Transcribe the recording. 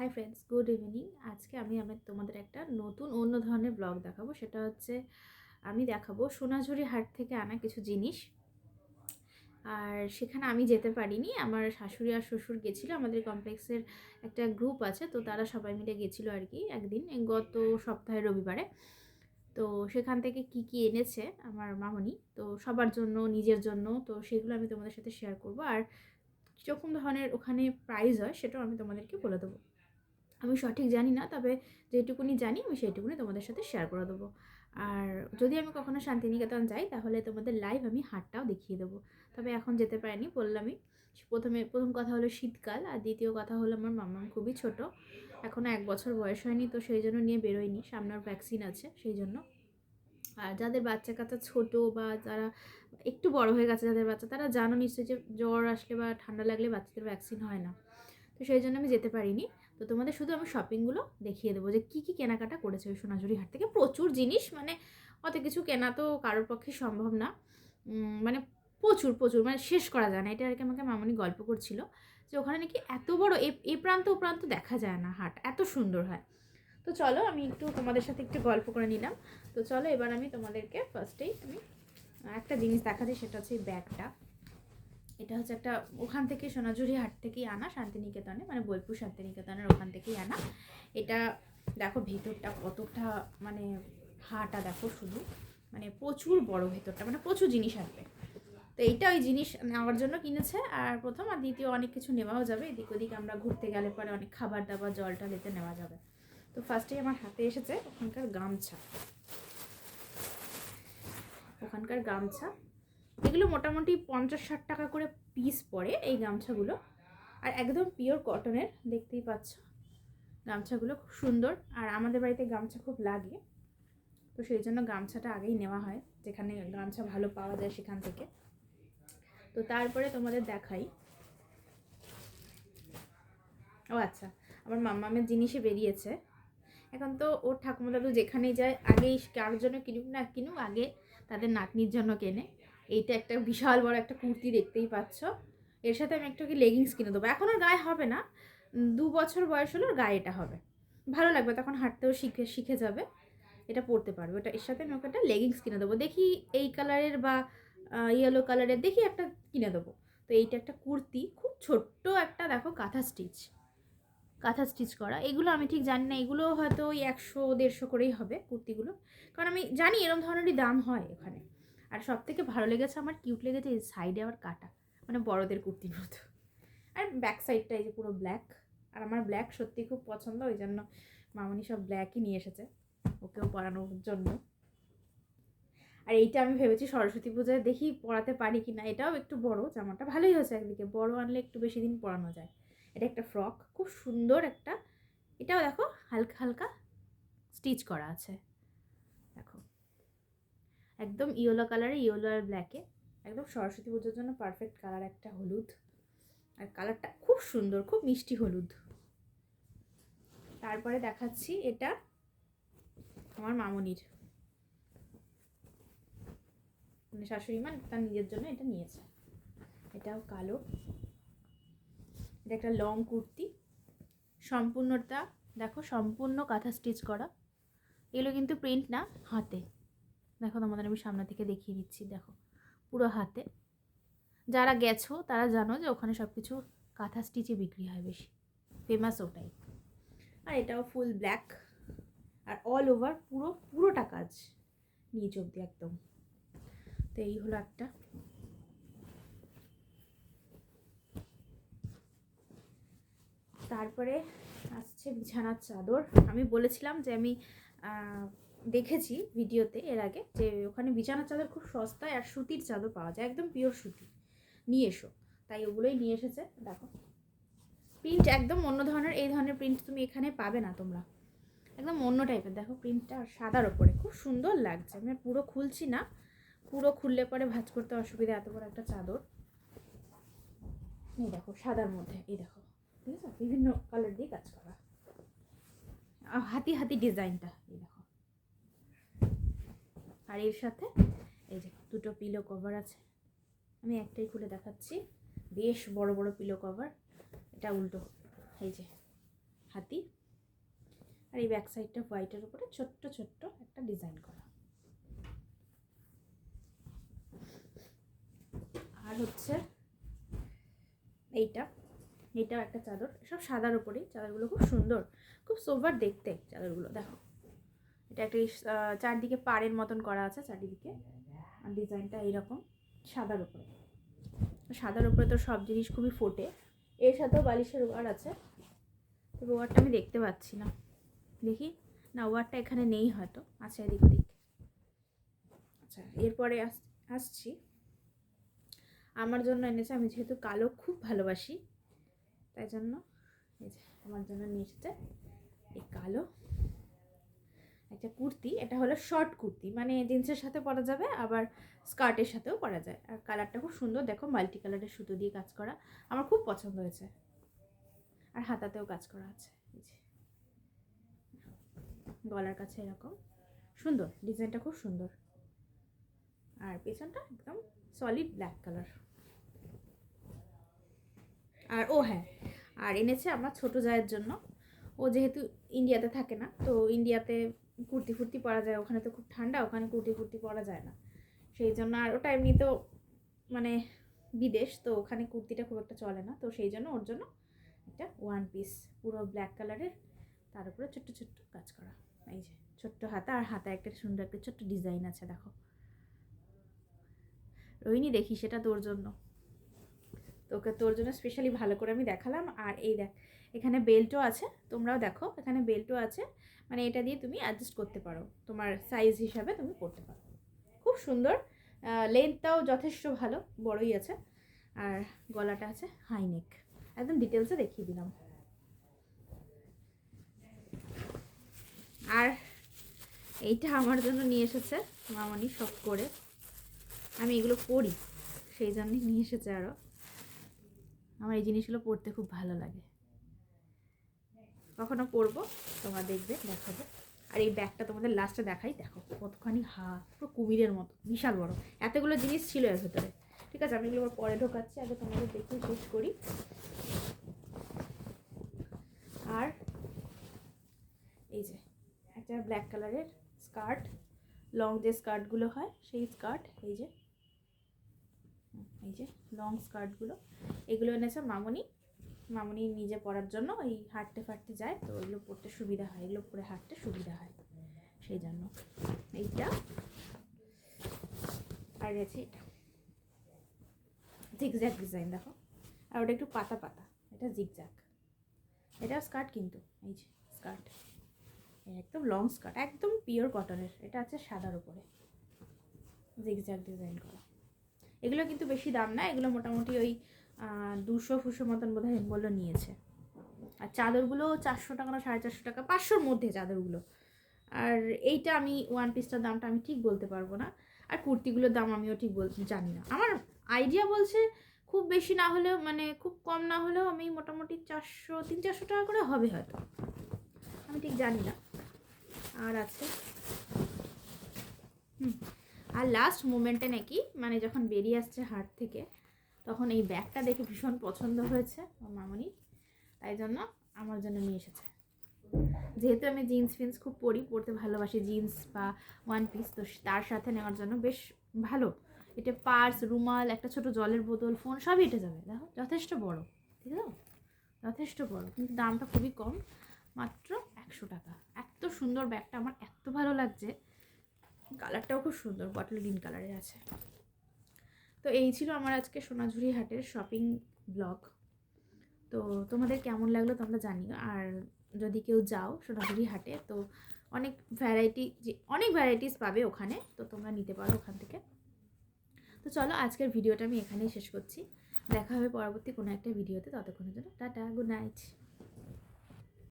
Hi friends good evening আজকে আমি আমি তোমাদের একটা নতুন অন্য ধরনের ব্লগ দেখাবো। সেটা হচ্ছে আমি দেখাবো সোনাঝুরি হাট থেকে আনা কিছু জিনিস। আর সেখানে আমি যেতে পারিনি। আমার শাশুড়ি আর শ্বশুর গেছিল। আমাদের কমপ্লেক্সের একটা গ্রুপ আছে, তো তারা সবাই মিলে গেছিল আর কি একদিন, গত সপ্তাহের রবিবারে। তো সেখান থেকে কি কি এনেছে আমার মামনি, তো সবার জন্য, নিজের জন্য, তো সেগুলো আমি তোমাদের সাথে শেয়ার করব। আর কীরকম ধরনের ওখানে প্রাইস হয়, সেটাও আমি তোমাদেরকে বলে দেবো। আমি সঠিক জানি না, তবে যেটুকুনি জানি আমি সেইটুকুনি তোমাদের সাথে শেয়ার করে দেবো। আর যদি আমি কখনো শান্তিনিকেতন যাই, তাহলে তোমাদের লাইভ আমি হাটটাও দেখিয়ে দেবো। তবে এখন যেতে পারিনি, বললামই। প্রথমে, প্রথম কথা হলো শীতকাল, আর দ্বিতীয় কথা হলো আমার মামা খুবই ছোট। এখনও এক বছর বয়স হয়নি, তো সেই জন্য নিয়ে বেরোয়নি। সামনের ভ্যাকসিন আছে, সেই জন্য। আর যাদের বাচ্চা কাচ্চা ছোট বা যারা একটু বড় হয়ে গেছে, যাদের বাচ্চা, তারা জানো নিশ্চয়ই যে জ্বর আসলে বা ঠান্ডা লাগলে বাচ্চাদের ভ্যাকসিন হয় না। তো সেই জন্য আমি যেতে পারিনি। তো তোমাদের শুধু আমি শপিংগুলো দেখিয়ে দেবো যে কী কী কেনাকাটা করেছে ওই সোনাঝুরি হাট থেকে। প্রচুর জিনিস মানে অত কিছু কেনা তো কারোর পক্ষে সম্ভব না। মানে প্রচুর প্রচুর মানে শেষ করা যায় না। এটা আর কি আমাকে মামনি গল্প করছিল যে ওখানে নাকি এত বড়, এ প্রান্ত ও প্রান্ত দেখা যায় না হাট, এত সুন্দর হয়। তো চলো আমি একটু তোমাদের সাথে একটু গল্প করে নিলাম। তো চলো এবার আমি তোমাদেরকে ফার্স্টেই আমি একটা জিনিস দেখাচ্ছি, সেটা হচ্ছে ব্যাগটা। এটা হচ্ছে একটা ওখান থেকে সোনাঝুরি হাট থেকেই আনা, শান্তিনিকেতনে মানে বোলপুর শান্তিনিকেতনের ওখান থেকেই আনা। এটা দেখো ভেতরটা কতটা মানে হাটা দেখো শুধু মানে প্রচুর বড় ভেতরটা মানে প্রচুর জিনিস আসবে। তো এইটা ওই জিনিস নেওয়ার জন্য কিনেছে, আর প্রথম আর দ্বিতীয় অনেক কিছু নেওয়াও যাবে। এদিক ওদিক আমরা ঘুরতে গেলে পরে অনেক খাবার দাবার, জল টলেতে নেওয়া যাবে। তো ফার্স্টেই আমার হাতে এসেছে ওখানকার গামছা। ওখানকার গামছা। এগুলো মোটামুটি পঞ্চাশ ষাট টাকা করে পিস পড়ে এই গামছাগুলো। আর একদম পিওর কটনের দেখতেই পাচ্ছ। গামছাগুলো খুব সুন্দর। আর আমাদের বাড়িতে গামছা খুব লাগে। তো সেই জন্য গামছাটা আগেই নেওয়া হয়, যেখানে গামছা ভালো পাওয়া যায় সেখান থেকে। তো তারপরে তোমাদের দেখাই। ও আচ্ছা আমার মাম্মামের জিনিসে বেরিয়েছে। এখন তো ওর ঠাকুমা দাদু যেখানেই যায়, আগেই কারোর জন্য কিনুক না কিনুক, আগে তাদের নাতনির জন্য কেনে। এইটা একটা বিশাল বড় একটা কুর্তি দেখতেই পাচ্ছ। এর সাথে আমি একটা লেগিংস কিনে দেবো। এখন ওর গায়ে হবে না। দু বছর বয়স হলে গায়ে এটা হবে। ভালো লাগবে, তখন হাঁটতেও শিখে শিখে যাবে। এটা পরতে পারবে। ওটা এর সাথে আমি ওকে একটা লেগিংস কিনে দেবো। দেখি এই কালারের বা ইয়েলো কালারের দেখি একটা কিনে দেবো। তো এইটা একটা কুর্তি, খুব ছোট্ট একটা, দেখো, কাঁথা স্টিচ কাঁথা স্টিচ করা। এগুলো আমি ঠিক জানি না। এগুলো হয়তো ওই একশো, দেড়শো করেই হবে কুর্তিগুলো। কারণ আমি জানি এরকম ধরনেরই দাম হয় এখানে। আর সব থেকে ভালো লেগেছে আমার কিউট লেগেছে এই সাইডে আবার কাটা মানে বড়দের কুর্তির মতো। আর ব্যাক সাইডটা এই যে পুরো ব্ল্যাক আর আমার ব্ল্যাক সত্যি খুব পছন্দ, ওই জন্য মামনি সব ব্ল্যাকই নিয়ে এসেছে, ওকেও পরানোর জন্য। আর এইটা আমি ভেবেছি সরস্বতী পূজায় দেখি পরাতে পারি কি না এটাও একটু বড়, জামাটা ভালোই হয়েছে একদিকে, বড় আনলে একটু বেশি দিন পরানো যায়। এটা একটা ফ্রক খুব সুন্দর একটা, এটাও দেখো হালকা হালকা স্টিচ করা আছে। একদম ইয়েলো কালারে, ইয়েলো আর ব্ল্যাকে একদম সরস্বতী পুজোর জন্য পারফেক্ট কালার একটা হলুদ। আর কালারটা খুব সুন্দর, খুব মিষ্টি হলুদ। তারপরে দেখাচ্ছি এটা আমার মামনির। মানে শাশুড়ি মা তার নিজের জন্য এটা নিয়েছে। এটাও কালো। এটা একটা লং কুর্তি। সম্পূর্ণটা, দেখো সম্পূর্ণ কাঁথা স্টিচ করা। এগুলো কিন্তু প্রিন্ট না, হাতে। দেখো তোমাদের আমি সামনে থেকে দেখিয়ে দিচ্ছি, দেখো। পুরো হাতে। যারা গেছো, তারা জানো যে ওখানে সব কিছু কাঁথা স্টিচে বিক্রি হয় বেশি। ফেমাস ওটাই। আর এটাও ফুল ব্ল্যাক আর অল ওভার পুরো, পুরোটা কাজ নিয়ে অব্দি একদম। তো এই হলো একটা। তারপরে আসছে বিছানার চাদর। আমি বলেছিলাম যে আমি দেখেছি ভিডিওতে এর আগে যে ওখানে বিছানার চাদর খুব সস্তায় আর সুতির চাদর পাওয়া যায়, একদম পিওর সুতি। নিয়ে এসো। তাই ওগুলোই নিয়ে এসেছে, দেখো। প্রিন্ট একদম অন্য ধরনের, এই ধরনের প্রিন্ট তুমি এখানে পাবে না তোমরা। একদম অন্য টাইপের দেখো প্রিন্টটা সাদার ওপরে। খুব সুন্দর লাগছে। আমি পুরো খুলছি না। পুরো খুললে পরে ভাজ করতে অসুবিধা, এত বড় একটা চাদর। এই দেখো, সাদার মধ্যে। এই দেখো। ঠিক আছে? বিভিন্ন কালার দিয়ে কাজ করা। হাতি হাতি ডিজাইনটা আর এর সাথে এই যে দুটো পিলো কভার আছে। আমি একটাই খুলে দেখাচ্ছি। বেশ বড় বড় পিলো কভার এটা উল্টো এই যে হাতি। আর এই ব্যাক সাইডটা হোয়াইটের উপরে ছোট্ট ছোট্ট একটা ডিজাইন করা। আর হচ্ছে এইটা। এইটাও একটা চাদর। সব সাদার উপরেই। চাদরগুলো খুব সুন্দর। খুব সোভার দেখতে চাদরগুলো। দেখো। এটা একটা চারদিকে পাড়ের মতন করা আছে চারিদিকে। আর ডিজাইনটা এইরকম, সাদার উপরে। সাদার উপরে তো সব জিনিস খুবই ফোটে। এর সাথেও বালিশের ওয়ার আছে। তো ওয়ারটা আমি দেখতে পাচ্ছি না। দেখি? না, ওয়ারটা এখানে নেই হয়তো। আচ্ছা এদিক ওদিক। আচ্ছা এরপরে আস- আসছি। আমার জন্য এনেছে, আমি যেহেতু কালো খুব ভালোবাসি, তাই জন্য আমার জন্য নিয়ে এসেছে। এই কালো একটা কুর্তি, এটা হলো শর্ট কুর্তি। মানে জিন্সের সাথে পরা যাবে, আবার স্কার্টের সাথেও পরা যায়। আর কালারটা খুব সুন্দর, দেখো মাল্টি কালারের সুতো দিয়ে কাজ করা। আমার খুব পছন্দ হয়েছে। আর হাতাতেও কাজ করা আছে গলার কাছে এরকম। সুন্দর, ডিজাইনটা খুব সুন্দর। আর পেছনটা একদম সলিড ব্ল্যাক কালার আর ও হ্যাঁ আর এনেছে আমার ছোট জায়ের জন্য। ও যেহেতু ইন্ডিয়াতে থাকে না, তো ইন্ডিয়াতে কুর্তি ফুর্তি পরা যায়, ওখানে তো খুব ঠান্ডা, ওখানে কুর্তি ফুর্তি পরা যায় না। সেই জন্য আর ওটা এমনি তো মানে বিদেশ, তো ওখানে কুর্তিটা খুব একটা চলে না। তো সেই জন্য ওর জন্য একটা ওয়ান পিস পুরো ব্ল্যাক কালারের তার উপরে ছোট্ট ছোট্ট কাজ করা। এই যে, ছোট্ট হাতা আর হাতা একটা সুন্দর একটা ছোট্ট ডিজাইন আছে, দেখো। রোহিণী, দেখি সেটা তোর জন্য। তোকে তোর জন্য স্পেশালি ভালো করে আমি দেখালাম। আর এই দেখ এখানে বেল্টও আছে, তোমরাও দেখো এখানে বেল্টও আছে মানে এটা দিয়ে তুমি অ্যাডজাস্ট করতে পারো, তোমার সাইজ হিসাবে তুমি করতে পারো। খুব সুন্দর লেন্থটাও যথেষ্ট ভালো, বড়ই আছে, আর গলাটা আছে হাই নেক একদম ডিটেলসে দেখিয়ে দিলাম। আর এইটা আমার জন্য নিয়ে এসেছে মামনি শখ করে। আমি এগুলো পড়ি সেই জন্যই নিয়ে এসেছে আরও আমার এই জিনিসগুলো পড়তে খুব ভালো লাগে। কখনো পরবো, তোমরা দেখবে, দেখাবো। আর এই ব্যাগটা তোমাদের লাস্টে দেখাই, দেখো, কতখানি হাত পুরো কুমিরের মতো, বিশাল বড়। এতগুলো জিনিস ছিল এর ভেতরে। ঠিক আছে, আমি এগুলো পরে ঢোকাচ্ছি, আগে তোমাদের দেখে শেষ করি। আর এই যে, একটা ব্ল্যাক কালারের স্কার্ট লং যে স্কার্টগুলো হয়, সেই স্কার্ট এই যে এই যে লং স্কার্টগুলো এগুলো এনেছে মামনি। মামনি নিজে পরার জন্য ওই হাঁটতে ফাটতে যায়, তো ওইগুলো পরতে সুবিধা হয়, এগুলো পরে হাঁটতে সুবিধা হয়। সেই জন্য এইটা। আর গেছে এটা। জিগজ্যাক ডিজাইন দেখো। আর ওটা একটু পাতা পাতা, এটা জিগজ্যাক এটা স্কার্ট কিন্তু, এই যে স্কার্ট একদম লং স্কার্ট একদম পিওর কটনের এটা আছে সাদার উপরে। জিগজ্যাক ডিজাইন করা। এগুলো কিন্তু বেশি দাম না, এগুলো মোটামুটি ওই দুশো ফুশো মতন বোধ হয় বলল নিয়েছে। আর চাদরগুলো চারশো টাকা না সাড়ে চারশো টাকা, পাঁচশোর মধ্যে চাদরগুলো। আর এইটা আমি ওয়ান পিসটার দামটা আমি ঠিক বলতে পারব না। আর কুর্তিগুলোর দাম আমিও ঠিক বল জানি না। আমার আইডিয়া বলছে খুব বেশি না হলেও মানে খুব কম না হলেও আমি মোটামুটি চারশো, তিন চারশো টাকা করে হবে হয়তো। আমি ঠিক জানি না। আর আছে। হুম। আর লাস্ট মোমেন্টে নাকি মানে যখন বেরিয়ে আসছে হাট থেকে তখন এই ব্যাগটা দেখে ভীষণ পছন্দ হয়েছে আমার মামনি। তাই জন্য আমার জন্য নিয়ে এসেছে। যেহেতু আমি জিন্স ফিন্স খুব পরি, পরতে ভালোবাসি জিন্স বা ওয়ান পিস তো তার সাথে নেওয়ার জন্য বেশ ভালো। এটা পার্স, রুমাল, একটা ছোট জলের বোতল ফোন সবই এটা যাবে। দেখো, যথেষ্ট বড়, ঠিক আছে? যথেষ্ট বড়, কিন্তু দামটা খুবই কম, মাত্র একশো টাকা। এত সুন্দর ব্যাগটা, আমার এত ভালো লাগছে। কালারটাও খুব সুন্দর বটল গ্রিন কালারের আছে। তো এই ছিল আমার আজকে সোনাঝুরি হাটের শপিং ব্লগ তো তোমাদের কেমন লাগল তোমরা জানিও। আর যদি কেউ যাও সোনাঝুরি হাটে, তো অনেক ভ্যারাইটি অনেক ভ্যারাইটিস পাবে ওখানে, তো তোমরা নিতে পারো ওখান থেকে। তো চলো আজকের ভিডিওটা আমি এখানেই শেষ করছি। দেখা হবে পরবর্তী কোনো একটা ভিডিওতে ততক্ষণের জন্য টাটা গুড নাইট